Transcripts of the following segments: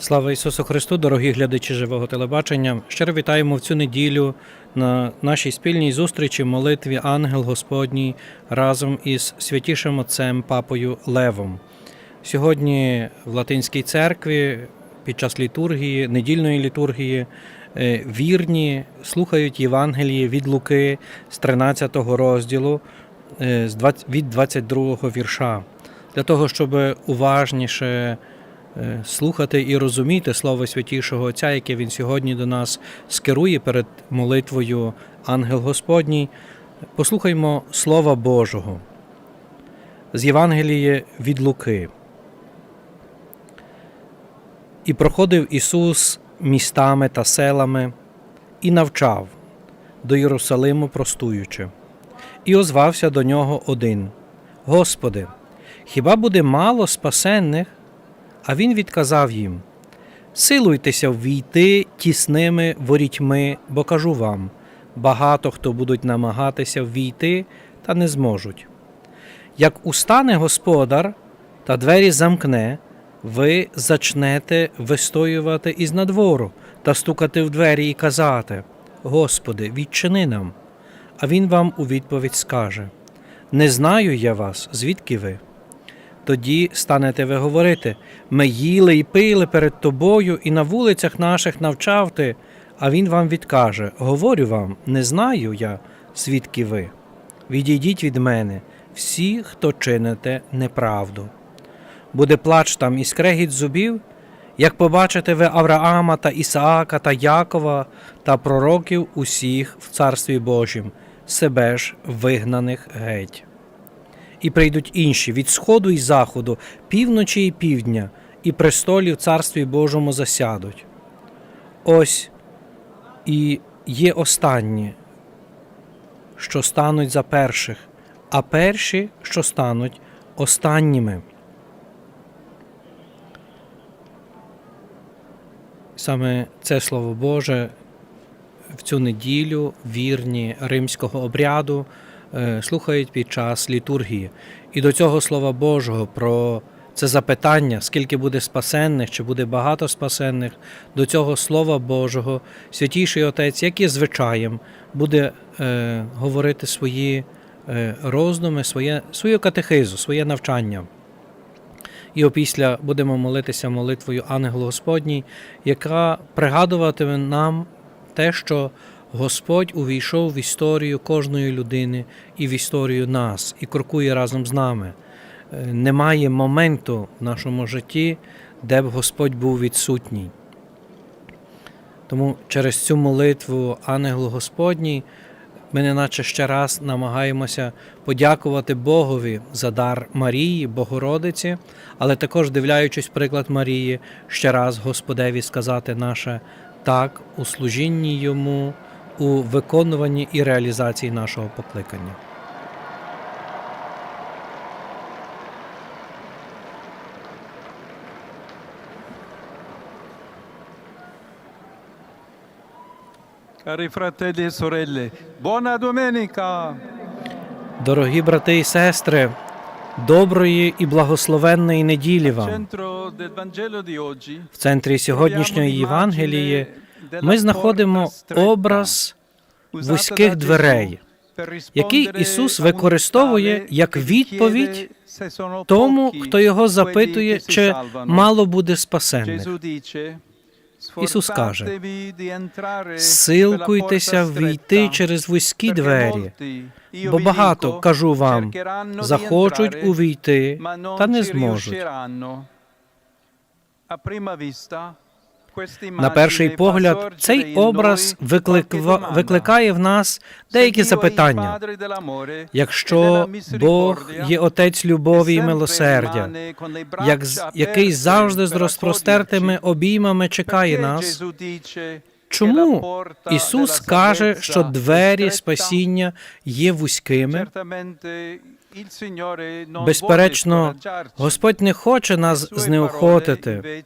Слава Ісусу Христу, дорогі глядачі живого телебачення. Щиро вітаємо в цю неділю на нашій спільній зустрічі молитві Ангел Господній разом із святішим отцем Папою Левом. Сьогодні в Латинській церкві під час літургії, недільної літургії, е, вірні слухають Євангеліє від Луки з 13 розділу е, з 20 від 22 вірша, для того, щоб уважніше слухати і розуміти Слово Святішого Отця, яке Він сьогодні до нас скерує перед молитвою Ангел Господній. Послухаймо Слова Божого з Євангелії від Луки. І проходив Ісус містами та селами і навчав до Єрусалиму простуючи. І озвався до нього один: Господи, хіба буде мало спасенних? А він відказав їм: Силуйтеся ввійти тісними ворітьми, бо кажу вам: багато хто будуть намагатися ввійти, та не зможуть. Як устане господар та двері замкне, ви зачнете вистоювати із надвору та стукати в двері і казати: Господи, відчини нам. А він вам у відповідь скаже: Не знаю я вас, звідки ви? Тоді станете ви говорити: ми їли і пили перед тобою, і на вулицях наших навчав ти. А він вам відкаже: Говорю вам, не знаю я, звідки ви. Відійдіть від мене, всі, хто чините неправду. Буде плач там і скрегіт зубів, як побачите ви Авраама та Ісаака та Якова та пророків усіх в Царстві Божім, себе ж вигнаних геть. І прийдуть інші від сходу і заходу, півночі і півдня, і престолі в Царстві Божому засядуть. Ось і є останні, що стануть за перших, а перші, що стануть останніми. Саме це Слово Боже в цю неділю вірні римського обряду слухають під час літургії. І до цього Слова Божого про це запитання, скільки буде спасенних, чи буде багато спасенних, до цього Слова Божого Святіший Отець, як і звичаєм, буде е, говорити свої е, роздуми, своє, свою катехизу, своє навчання. І опісля будемо молитися молитвою Ангел Господній, яка пригадуватиме нам те, що Господь увійшов в історію кожної людини і в історію нас, і крокує разом з нами. Е, Немає моменту в нашому житті, де б Господь був відсутній. Тому через цю молитву Ангел Господній ми неначе ще раз намагаємося подякувати Богові за дар Марії, Богородиці, але також, дивляючись приклад Марії, ще раз Господеві сказати наше так у служінні йому, у виконуванні і реалізації нашого покликання. Cari fratelli e sorelle, buona domenica! Дорогі брати і сестри, доброї і благословенної неділі вам! В центрі сьогоднішньої Євангелії ми знаходимо образ вузьких дверей, який Ісус використовує як відповідь тому, хто його запитує, чи мало буде спасенних. Ісус каже, Силкуйтеся ввійти через вузькі двері, бо багато, кажу вам, захочуть увійти, та не зможуть. На перший погляд, цей образ викликва- викликає в нас деякі запитання. Якщо Бог є Отець любові і милосердя, як, який завжди з розпростертими обіймами чекає нас, чому Ісус каже, що двері спасіння є вузькими? Безперечно, Господь не хоче нас знеохотити.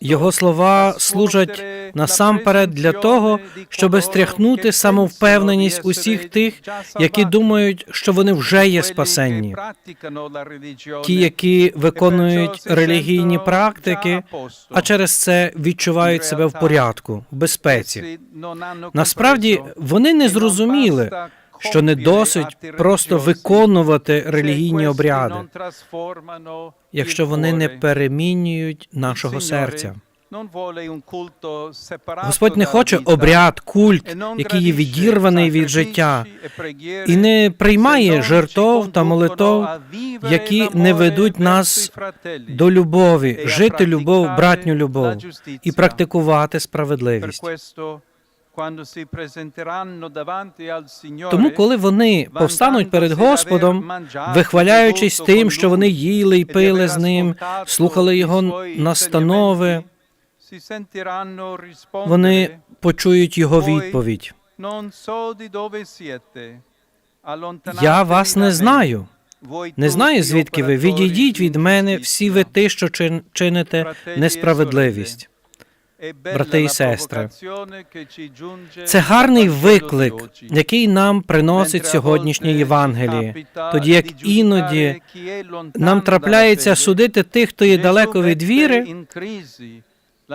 Його слова служать насамперед для того, щоб стряхнути самовпевненість усіх тих, які думають, що вони вже є спасенні, ті, які виконують релігійні практики, а через це відчувають себе в порядку, в безпеці. Насправді вони не зрозуміли, що не досить просто виконувати релігійні обряди, якщо вони не перемінюють нашого серця. Господь не хоче обряд, культ, який є відірваний від життя, і не приймає жертов та молитов, які не ведуть нас до любові, жити любов, братню любов і практикувати справедливість. Тому, коли вони повстануть перед Господом, вихваляючись тим, що вони їли й пили з ним, слухали його настанови, вони почують його відповідь: Я вас не знаю. Не знаю, звідки ви. Відійдіть від мене, всі ви ті, що чините несправедливість. Брати і сестри, Це гарний виклик, який нам приносить сьогоднішнє Євангеліє, тоді як іноді нам трапляється судити тих, хто є далеко від віри.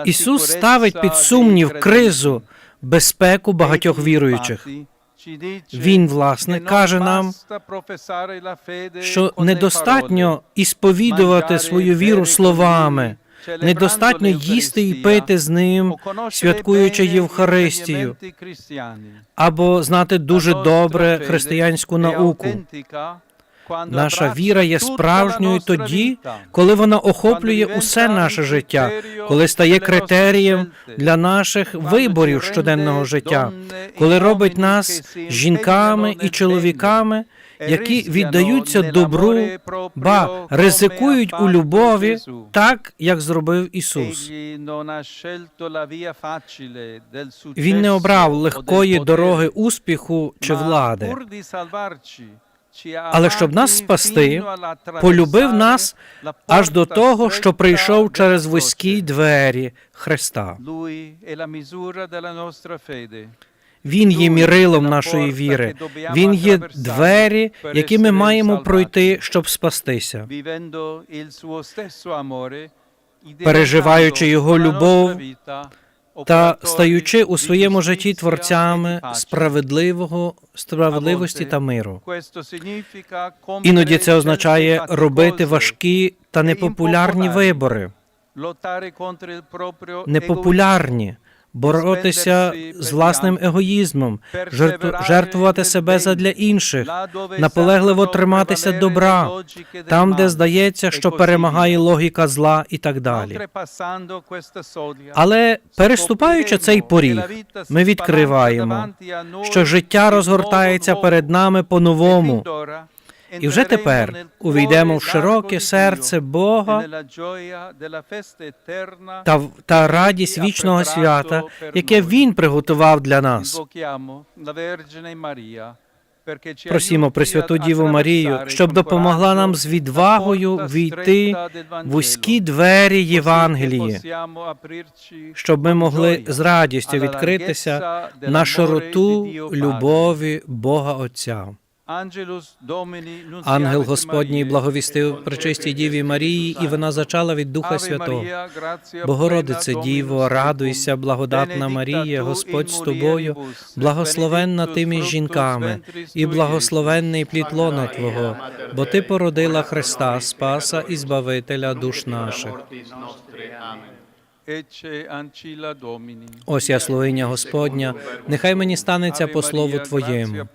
Ісус ставить під сумнів кризу, безпеку багатьох віруючих. Він, власне, каже нам, що недостатньо ісповідувати свою віру словами, недостатньо їсти і пити з ним, святкуючи Євхаристію, або знати дуже добре християнську науку. Наша віра є справжньою тоді, коли вона охоплює усе наше життя, коли стає критерієм для наших виборів щоденного життя, коли робить нас жінками і чоловіками, які віддаються добру, ба ризикують у любові, так як зробив Ісус. Він не обрав легкої дороги успіху чи влади, але щоб нас спасти, полюбив нас аж до того, що прийшов через вузькі двері Христа. Він є мірилом нашої віри. Він є двері, які ми маємо пройти, щоб спастися. переживаючи його любов Та стаючи у своєму житті творцями справедливого справедливості та миру. Іноді це означає робити важкі та непопулярні вибори, непопулярні, боротися з власним егоїзмом, жертв- жертвувати себе задля інших, наполегливо триматися добра, там, де здається, що перемагає логіка зла і так далі. Але переступаючи цей поріг, ми відкриваємо, що життя розгортається перед нами по-новому, і вже тепер увійдемо в широке серце Бога та, та радість вічного свята, яке Він приготував для нас. Просімо Пресвяту Діву Марію, щоб допомогла нам з відвагою війти в вузькі двері Євангелії, щоб ми могли з радістю відкритися на широту любові Бога Отця. Ангел Господній благовістив пречистій Діві Марії, і вона зачала від Духа Святого. Богородице Діво, радуйся, благодатна Марія, Господь з тобою, благословенна ти між жінками, і благословенний плід лона Твого, бо ти породила Христа, Спаса і Збавителя душ наших. Ось я слугиня Господня, нехай мені станеться по слову Твоєму.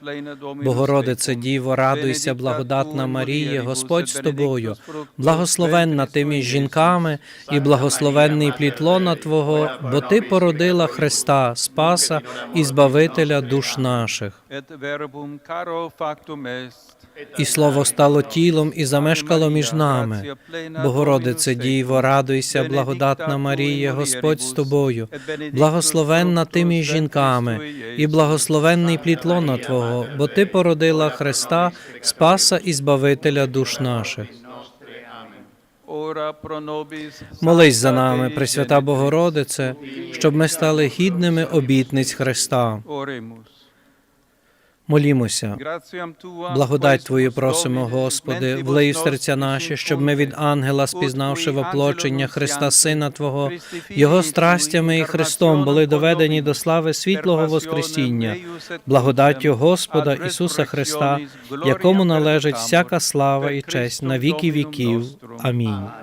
Богородице Діво, радуйся, благодатна Марія, Господь з тобою, благословенна ти між жінками, і благословенний плід лона Твого, бо ти породила Христа, Спаса і Збавителя душ наших. І слово стало тілом і замешкало між нами. Богородице Діво, радуйся, благодатна Марія, Господь з тобою, благословенна ти між жінками, і благословенний плід лона Твого, бо ти породила Христа, Спаса і Збавителя душ наших. Молись за нами, Пресвята Богородице, щоб ми стали гідними обітниць Христа. Молімося. Благодать Твою просимо, Господи, влий серця наші, щоб ми від ангела, спізнавши воплочення Христа, Сина Твого, Його страстями і Христом були доведені до слави світлого Воскресіння, благодаттю Господа Ісуса Христа, якому належить всяка слава і честь на віки віків. Амінь.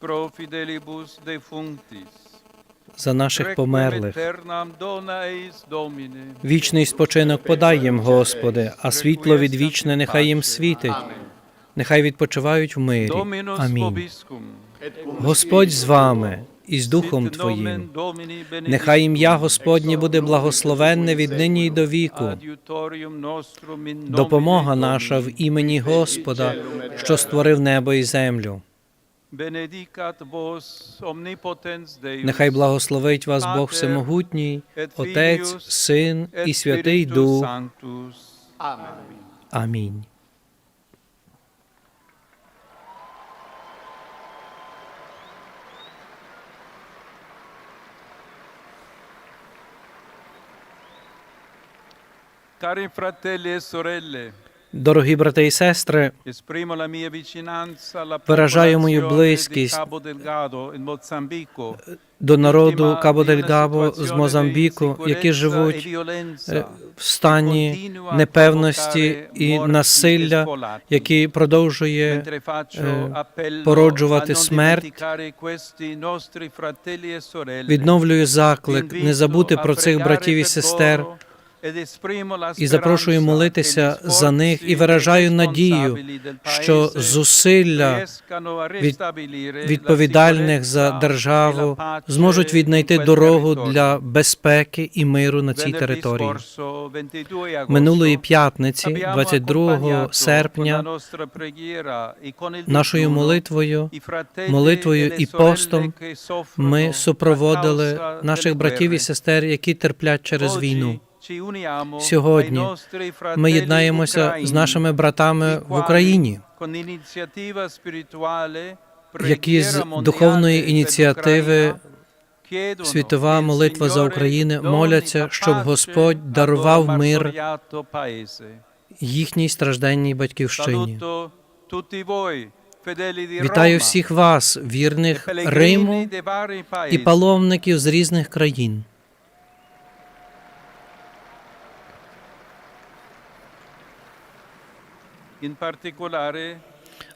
Pro fidelibus defunctis. За наших померлих. Вічний спочинок подай їм, Господи, а світло відвічне нехай їм світить. Нехай відпочивають в мирі. Амінь. Господь з вами і з Духом Твоїм. Нехай ім'я. Господнє буде благословенне від нині й до віку. Допомога наша в імені Господа, що створив небо і землю. Нехай благословить вас Бог Всемогутній, Отець, Син і Святий Дух. Амінь. Cari fratelli e sorelle, Дорогі брати і сестри, Виражаю мою близькість до народу Кабо дель Габо з Мозамбіку, які живуть е, в стані непевності і насилля, який продовжує е, породжувати смерть. e відновлюю заклик не забути про цих братів і сестер і запрошую молитися за них і виражаю надію, що зусилля від- відповідальних за державу зможуть віднайти дорогу для безпеки і миру на цій території. Минулої п'ятниці, 22 серпня, нашою молитвою, молитвою і постом ми супроводили наших братів і сестер, які терплять через війну. Сьогодні Ми єднаємося з нашими братами в Україні, які з духовної ініціативи Світова молитва за Україну моляться, щоб Господь дарував мир їхній стражденній батьківщині. Вітаю всіх вас, вірних Риму і паломників з різних країн.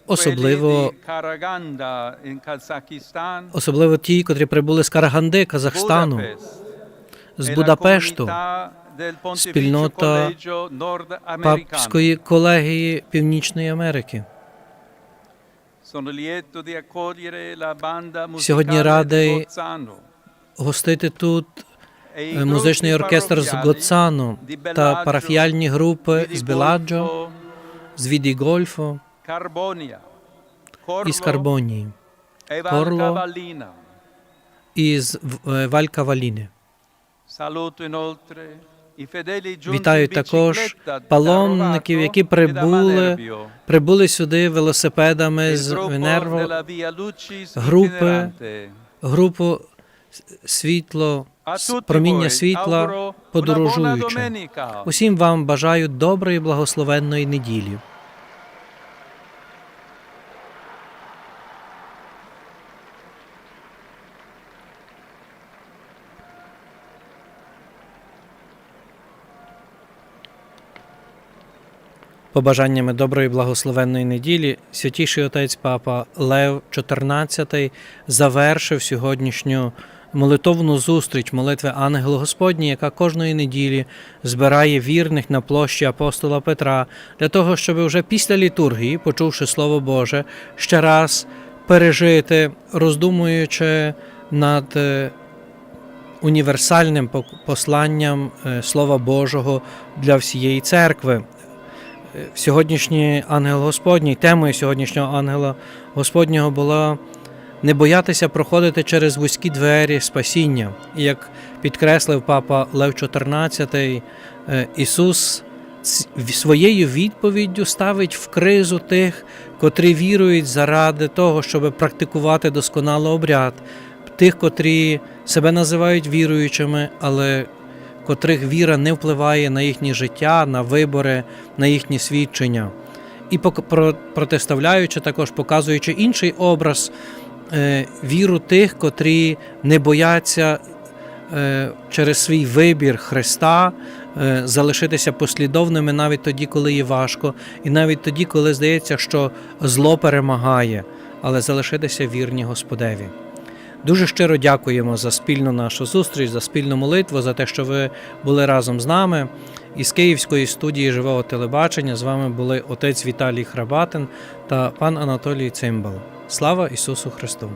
Особливо, особливо ті, котрі прибули з Караганди, Казахстану, з Будапешту, спільнота Папської колегії Північної Америки. Сьогодні радий Гостити тут е, музичний оркестр з Гоцану та парафіальні групи з Беладжо, з Віді Гольфо і Карбонії, Корло. і з В- е, Валькаваліни. Вітаю також паломників, які прибули Прибули сюди велосипедами з Венерво, групи, групу світло, проміння світла, подорожуючи. Усім вам бажаю доброї благословенної неділі. Побажаннями доброї благословенної неділі святіший отець Папа Лев XIV завершив сьогоднішню молитовну зустріч молитви Ангелу Господній, яка кожної неділі збирає вірних на площі апостола Петра для того, щоб вже після літургії, почувши Слово Боже, ще раз пережити, роздумуючи над е, універсальним посланням е, Слова Божого для всієї церкви. Е, Сьогоднішній ангел Господній, темою сьогоднішнього ангела Господнього була не боятися проходити через вузькі двері спасіння. І як підкреслив папа Лев XIV, е, Ісус своєю відповіддю ставить в кризу тих, котрі вірують заради того, щоб практикувати досконало обряд, тих, котрі себе називають віруючими, але котрих віра не впливає на їхнє життя, на вибори, на їхні свідчення. І протиставляючи, також показуючи інший образ віру тих, котрі не бояться е, через свій вибір Христа е, залишитися послідовними навіть тоді, коли є важко, і навіть тоді, коли здається, що зло перемагає, але залишитися вірні Господеві. Дуже щиро дякуємо за спільну нашу зустріч, за спільну молитву, за те, що ви були разом з нами. Із Київської студії живого телебачення з вами були отець Віталій Храбатин та пан Анатолій Цимбал. Слава Ісусу Христу!